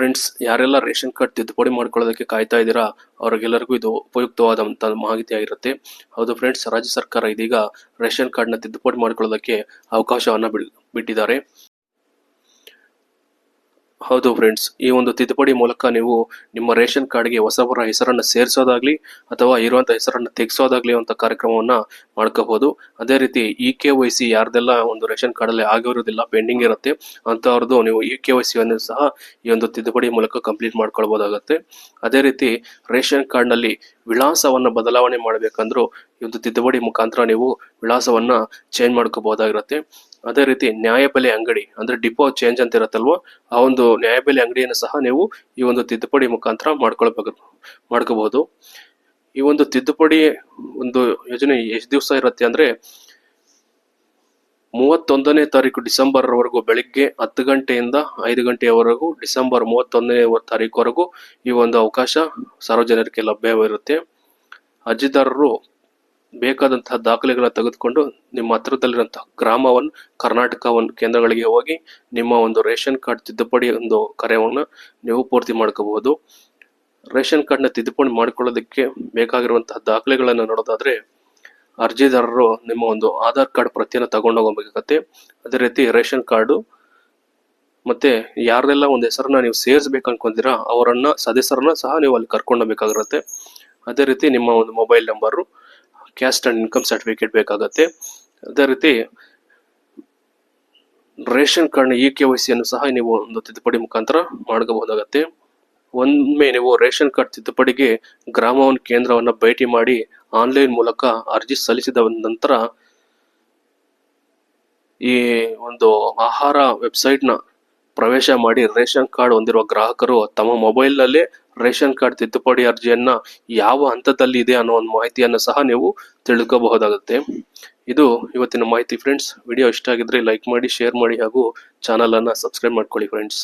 Friends ಯಾರೆಲ್ಲ ration card ತಿದ್ದುಪಡಿ ಮಾಡ್ಕೊಳ್ಳೋದಕ್ಕೆ ಕಾಯ್ತಾ ಇದ್ದೀರಾ, ಅವ್ರಿಗೆಲ್ಲರಿಗೂ ಇದು ಉಪಯುಕ್ತವಾದಂಥ ಮಾಹಿತಿ ಆಗಿರುತ್ತೆ. ಹೌದು ಫ್ರೆಂಡ್ಸ್ ರಾಜ್ಯ ಸರ್ಕಾರ ಇದೀಗ ರೇಷನ್ ಕಾರ್ಡ್ನ ತಿದ್ದುಪಡಿ ಮಾಡ್ಕೊಳ್ಳೋದಕ್ಕೆ ಅವಕಾಶವನ್ನು ಬಿಟ್ಟಿದ್ದಾರೆ. ಹೌದು ಫ್ರೆಂಡ್ಸ್ ಈ ಒಂದು ತಿದ್ದುಪಡಿ ಮೂಲಕ ನೀವು ನಿಮ್ಮ ರೇಷನ್ ಕಾರ್ಡ್ಗೆ ಹೊಸಬರ ಹೆಸರನ್ನು ಸೇರಿಸೋದಾಗ್ಲಿ ಅಥವಾ ಇರುವಂಥ ಹೆಸರನ್ನು ತೆಗೆಸೋದಾಗ್ಲಿ ಅಂತ ಕಾರ್ಯಕ್ರಮವನ್ನು ಮಾಡ್ಕೋಬಹುದು ಅದೇ ರೀತಿ ಇ ಕೆ ವೈ ಸಿ ಯಾರ್ದೆಲ್ಲ ಒಂದು ರೇಷನ್ ಕಾರ್ಡ್ ಅಲ್ಲಿ ಆಗಿರೋದಿಲ್ಲ ಪೆಂಡಿಂಗ್ ಇರುತ್ತೆ ಅಂಥವ್ರದ್ದು ನೀವು ಇ ಕೆ ವೈ ಸಿ ಅನ್ನು ಸಹ ಈ ಒಂದು ತಿದ್ದುಪಡಿ ಮೂಲಕ ಕಂಪ್ಲೀಟ್ ಮಾಡ್ಕೊಳ್ಬೋದಾಗುತ್ತೆ. ಅದೇ ರೀತಿ ರೇಷನ್ ಕಾರ್ಡ್ನಲ್ಲಿ ವಿಳಾಸವನ್ನ ಬದಲಾವಣೆ ಮಾಡಬೇಕಂದ್ರೂ ಈ ಒಂದು ತಿದ್ದುಪಡಿ ಮುಖಾಂತರ ನೀವು ವಿಳಾಸವನ್ನ ಚೇಂಜ್ ಮಾಡ್ಕೋಬಹುದಾಗಿರುತ್ತೆ ಅದೇ ರೀತಿ ನ್ಯಾಯಬೆಲೆ ಅಂಗಡಿ ಅಂದ್ರೆ ಡಿಪೋ ಚೇಂಜ್ ಅಂತ ಇರತ್ತಲ್ವೋ, ಆ ಒಂದು ನ್ಯಾಯಬೆಲೆ ಅಂಗಡಿಯನ್ನು ಸಹ ನೀವು ಈ ಒಂದು ತಿದ್ದುಪಡಿ ಮುಖಾಂತರ ಮಾಡ್ಕೊಳ್ಬೇಕು ಮಾಡ್ಕೋಬಹುದು. ಈ ಒಂದು ತಿದ್ದುಪಡಿ ಒಂದು ಯೋಜನೆ ಎಷ್ಟು ದಿವಸ ಇರುತ್ತೆ ಅಂದ್ರೆ, ಮೂವತ್ತೊಂದನೇ ತಾರೀಕು ಡಿಸೆಂಬರ್ ವರೆಗೂ ಬೆಳಿಗ್ಗೆ ಹತ್ತು ಗಂಟೆಯಿಂದ ಐದು ಗಂಟೆಯವರೆಗೂ ಡಿಸೆಂಬರ್ ಮೂವತ್ತೊಂದನೇ ತಾರೀಕುವರೆಗೂ ಈ ಒಂದು ಅವಕಾಶ ಸಾರ್ವಜನಿಕರಿಗೆ ಲಭ್ಯವಿರುತ್ತೆ. ಅರ್ಜಿದಾರರು ಬೇಕಾದಂತಹ ದಾಖಲೆಗಳನ್ನು ತೆಗೆದುಕೊಂಡು ನಿಮ್ಮ ಹತ್ರದಲ್ಲಿರುವಂತಹ ಗ್ರಾಮವನ್ನು ಕರ್ನಾಟಕ ಕೇಂದ್ರಗಳಿಗೆ ಹೋಗಿ ನಿಮ್ಮ ಒಂದು ರೇಷನ್ ಕಾರ್ಡ್ ತಿದ್ದುಪಡಿ ಒಂದು ಕಾರ್ಯವನ್ನು ನೀವು ಪೂರ್ತಿ ಮಾಡ್ಕೋಬಹುದು. ರೇಷನ್ ಕಾರ್ಡ್ನ ತಿದ್ದುಪಡಿ ಮಾಡಿಕೊಳ್ಳೋದಕ್ಕೆ ಬೇಕಾಗಿರುವಂತಹ ದಾಖಲೆಗಳನ್ನು ನೋಡೋದಾದ್ರೆ ಅರ್ಜಿದಾರರು ನಿಮ್ಮ ಒಂದು ಆಧಾರ್ ಕಾರ್ಡ್ ಪ್ರತಿಯನ್ನು ತಗೊಂಡು ಹೋಗಬೇಕಾಗತ್ತೆ ಅದೇ ರೀತಿ ರೇಷನ್ ಕಾರ್ಡು ಮತ್ತೆ ಯಾರೆಲ್ಲ ಒಂದು ಹೆಸರನ್ನ ನೀವು ಸೇರಿಸ್ಬೇಕು ಅನ್ಕೊಂತೀರಾ ಅವರನ್ನ ಸದಸ್ಯರನ್ನ ಸಹ ನೀವು ಅಲ್ಲಿ ಕರ್ಕೊಂಡು ಹೋಗ್ಬೇಕಾಗಿರುತ್ತೆ ಅದೇ ರೀತಿ ನಿಮ್ಮ ಒಂದು mobile number caste and income certificate ಬೇಕಾಗುತ್ತೆ. ಅದೇ ರೀತಿ ರೇಷನ್ ಕಾರ್ಡ್ನ ಇ ಕೆ ವೈ ಸಿಯನ್ನು ಸಹ ನೀವು ಒಂದು ತಿದ್ದುಪಡಿ ಮುಖಾಂತರ ಮಾಡ್ಕೋಬಹುದಾಗತ್ತೆ. ಒಮ್ಮೆ ನೀವು ರೇಷನ್ ಕಾರ್ಡ್ ತಿದ್ದುಪಡಿಗೆ ಗ್ರಾಮ ಕೇಂದ್ರವನ್ನು ಕೇಂದ್ರವನ್ನ ಭೇಟಿ ಮಾಡಿ ಆನ್ಲೈನ್ ಮೂಲಕ ಅರ್ಜಿ ಸಲ್ಲಿಸಿದ ನಂತರ ಈ ಒಂದು ಆಹಾರ ವೆಬ್ಸೈಟ್ನ ಪ್ರವೇಶ ಮಾಡಿ ರೇಷನ್ ಕಾರ್ಡ್ ಹೊಂದಿರುವ ಗ್ರಾಹಕರು ತಮ್ಮ ಮೊಬೈಲ್ನಲ್ಲೇ ರೇಷನ್ ಕಾರ್ಡ್ ತಿದ್ದುಪಡಿ ಅರ್ಜಿಯನ್ನ ಯಾವ ಹಂತದಲ್ಲಿ ಇದೆ ಅನ್ನೋ ಒಂದು ಮಾಹಿತಿಯನ್ನು ಸಹ ನೀವು ತಿಳ್ಕೋಬಹುದಾಗುತ್ತೆ. ಇದು ಇವತ್ತಿನ ಮಾಹಿತಿ ಫ್ರೆಂಡ್ಸ್ ವಿಡಿಯೋ ಇಷ್ಟ ಆಗಿದ್ರೆ ಲೈಕ್ ಮಾಡಿ ಶೇರ್ ಮಾಡಿ ಹಾಗೂ ಚಾನಲ್ ಅನ್ನ ಸಬ್ಸ್ಕ್ರೈಬ್ ಮಾಡ್ಕೊಳ್ಳಿ ಫ್ರೆಂಡ್ಸ್